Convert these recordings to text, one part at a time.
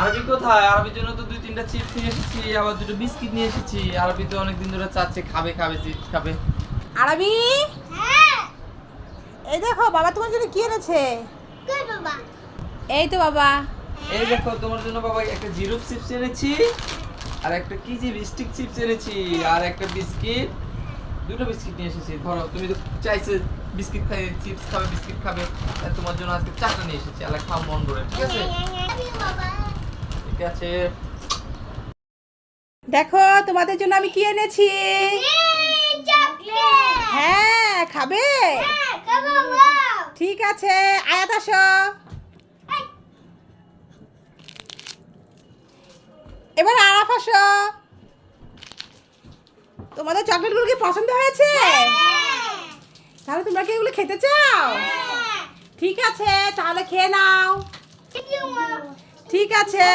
আরবি কোথায়? আরবির জন্য তো দুই তিনটা চিপস নিয়ে এসেছি আবার দুটো বিস্কিট নিয়ে এসেছি। আরবি তো অনেকদিন ধরে চাচ্ছে খাবে খাবে চিপস খাবে। আরবি? এই দেখো বাবা তোমার জন্য কি এনেছে? এই তো বাবা। এই দেখো তোমার জন্য বাবা একটা জিরো চিপস এনেছি আর একটা কি যে স্টিক চিপস এনেছি আর একটা বিস্কিট দুটো বিস্কিট নিয়ে এসেছি ধরো তুমি তো চাইছে বিস্কিট খাই চিপস খাবে বিস্কিট খাবে তোমার জন্য আজকে চাটা নিয়ে এসেছি আলা খাও মন করে ঠিক আছে? ঠিক আছে। দেখো তোমাদের জন্য আমি কি এনেছি? হ্যাঁ খাবে? ঠিক আছে আয়াত আসো। এবার আরাফ আসো। তোমাদের চকলেটগুলো কি পছন্দ হয়েছে? তাহলে তোমরা কি এগুলো খেতে চাও? ঠিক আছে তাহলে খেয়ে নাও। ঠিক আছে।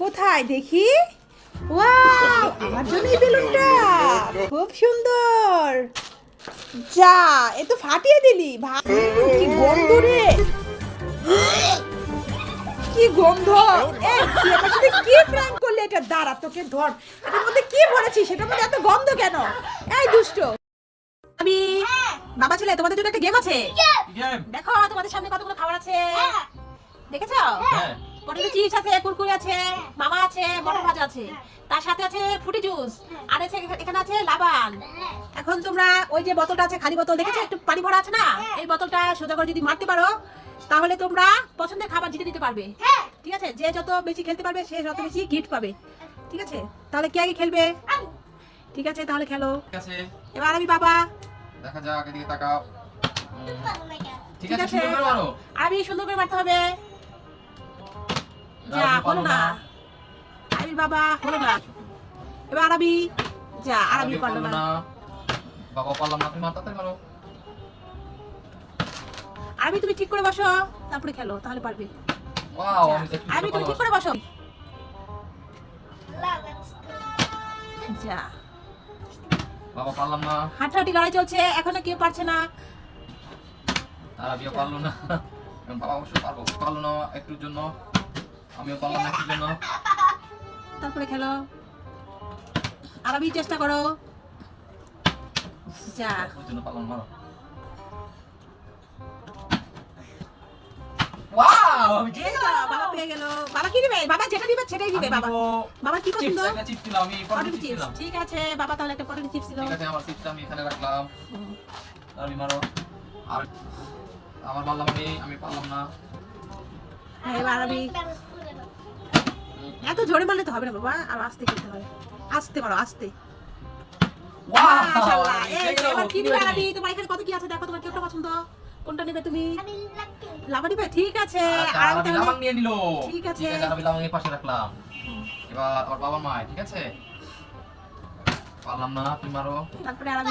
কোথায় দেখি? ওয়াও আমার জন্য বেলুনটা। খুব সুন্দর। যা এ তো ফাটিয়ে দিলি ভাই কি গন্ধ রে। কি গন্ধ। এ তুই আমার সাথে কি প্র্যাঙ্ক করলি? এটা দাঁড়া তোকে ধর। এটার মধ্যে কি ভরেছিস সেটার মধ্যে এত গন্ধ কেন? এই দুষ্ট। আমি বাবা ছেলে তোমাদের জন্য একটা গেম আছে। দেখো তোমাদের সামনে কতগুলো খাবার আছে। দেখেছ? হ্যাঁ। পটেটো চিপস আছে কুরকুরে আছে মামা আছে মটর ভাজা আছে। তার সাথে আছে ফ্রুটি জুস আর আছে এখানে আছে লাবান। এখন তোমরা ওই যে বোতলটা আছে খালি বোতল দেখেছ? একটু পানি ভরা আছে না? এই বোতলটা সোজা করে যদি মারতে পারো তাহলে তোমরা পছন্দের খাবার জিতে দিতে পারবে। ঠিক আছে? যে যত বেশি খেলতে পারবে সে যত বেশি গিফট পাবে। ঠিক আছে? তাহলে কে আগে খেলবে? ঠিক আছে তাহলে খেলো। ঠিক আছে। এবার আমি বাবা। দেখা যাক এদিকে তাকাও। ঠিক ঠিক আছে আছে। সুন্দর করে মারো। আমি সুন্দর করে মারতে হবে। যা হলো না। আমি বাবা হলো না। এবার আরবি। যা আরবি আরবি পারল পারল না। না বাবা পারলাম না তুমি আরবি ঠিক করে বসো। তারপরে খেলো তাহলে পারবে। ওয়াও আরবি তুমি ঠিক করে বসো। যা। বাবা পারলাম না। হাঁটাহাঁটি লড়াই চলছে এখনও কেউ পারছে না। আরবিও পারল না। বাবা অবশ্য পারব পারল না একটুর জন্য। আমিও পারলাম না একটুর জন্য তারপরে খেলো। আরবি চেষ্টা করো। যা। ওর জন্য পারলাম মারো ওয়াও আমি এই তো, বাবা পেয়ে গেল। বাবা কি দিবে বাবা যেটা দিবে সেটাই দিবে বাবা। বাবা কি পছন্দ? চিপস একটা চিপস দিলাম আমি পটেটো পটেটো চিপস চিপস দিলাম ঠিক আছে বাবা তাহলে একটা পটেটো চিপস দিল। ঠিক আছে আমার চিপসটা আমি এখানে রাখলাম। হুম। মারো আর আমার পারলাম আমি আমি পারলাম না। হ্যাঁ, এবার আরবি এত জোরে মারলে তো হবে না বাবা। আর আস্তে খেলতে হবে। আস্তে মারো আস্তে। মাশাআল্লাহ, এই তো, এবার কি দিবে আরবি তোমার এখানে কত কি আছে? দেখো তোমার কোনটা পছন্দ। কোনটা নেবে তুমি? লাভা নিবে? ঠিক আছে। আচ্ছা, আরবি আরবি তাহলে লাবাং নিয়ে নিল। ঠিক আছে। আরবি লাবাং পাশে রাখলাম। এবার আমার বাবার মা ঠিক আছে? পারলাম না তুমি মারো। তারপরে আরবি।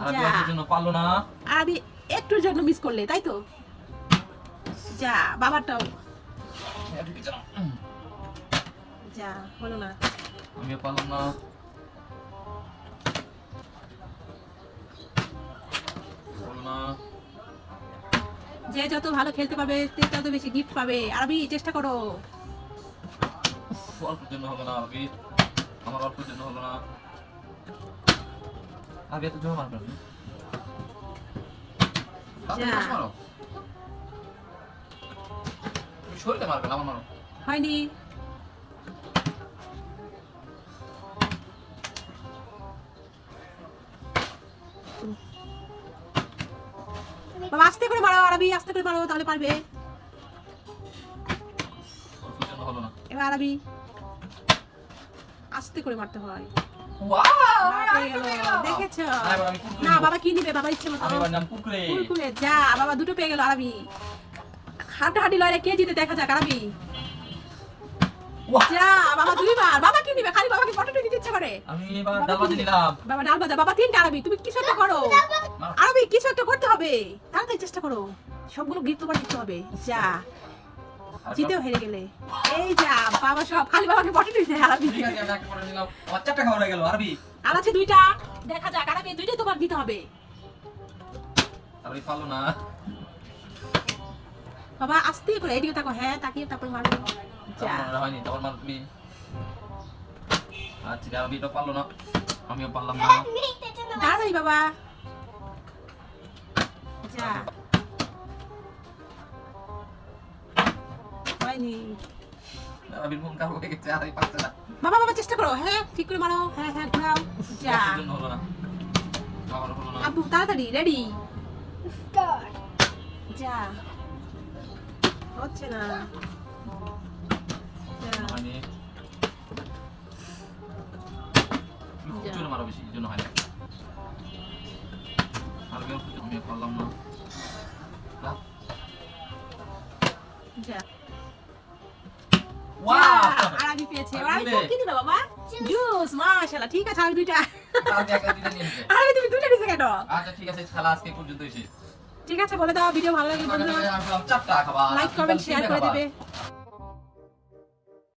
আরবি যা। ওর জন্য পারল না। আরবি একটুর জন্য মিস করলে তাই তো? যা বাবারটাও। উম, যা হলো না আমিও পারলাম না যে যত ভালো খেলতে পারবে সে তত বেশি গিফট পাবে আরবি চেষ্টা করো অল্পের জন্য হলো না আরবি আমার অল্পের জন্য হলো না জোরে মারবেন না। তাড়াতাড়ি মারো। শরীরে মারবেন আমার মারো। হয়নি। বাবা আস্তে করে মারো আরবি আস্তে করে মারো তাহলে পারবে। এবার আরবি। আস্তে করে মারতে হয়। না। বাবা কি নিবে? বাবা ইচ্ছে মতো। যা বাবা দুটো পেয়ে গেল আরবি। হাঁটাহাঁটি লড়াই কে জিতে দেখা যাক আরবি? যা বাবা দুইবার। বাবা কি নিবে? খালি বাবাকে পটেটো দিতে ইচ্ছে করে। আমি এবার ডাল ভাজি নিলাম বাবা ডাল ভাজা। বাবা তিনটা আরবি। তুমি কিছু একটা করো। আরবি কিছু একটা করতে হবে। তাড়াতাড়ি চেষ্টা করো। সবগুলো গিফট তোমার দিতে হবে। যা। আর জিতেও হেরে গেলে। এই যা বাবা সব খালি বাবাকে পটেটো দিতে আরবি। খাওয়া গেল আর আছে দুইটা। দেখা যাক আরবি দুইটাই তোমার দিতে হবে। আরবি পারল না। বাবা আস্তে করে এইদিকে তাকো হ্যাঁ তাকিয়ে তারপর মারো যা আমার মনে হয়নি তোমার মানে তুমি আচ্ছা আরবি তো পারল না আমিও পারলাম না তাড়াতাড়ি বাবা যা হয়নি আরবির মন খারাপ হয়ে গেছে আরবি পারছে না বাবা বাবা চেষ্টা করো হ্যাঁ ঠিক করে মারো হ্যাঁ হ্যাঁ ঘুরাও যা আমার জন্য হলো না আমার হলো না আব্বু তাড়াতাড়ি রেডি যা হচ্ছে না। যা। হয়নি চলে মারো বেশি জন্য হয় না। আরবি পারলাম না। যা। ওয়াও! আর আমি ঠিক আছে দুইটা। তুমি দুইটা দিতে কেন? আচ্ছা ঠিক আছে খেলা আজকে পর্যন্ত এসে ঠিক আছে বলে দাও ভিডিও ভালো লাগলে বন্ধুরা। লাইক কমেন্ট শেয়ার করে দেবে।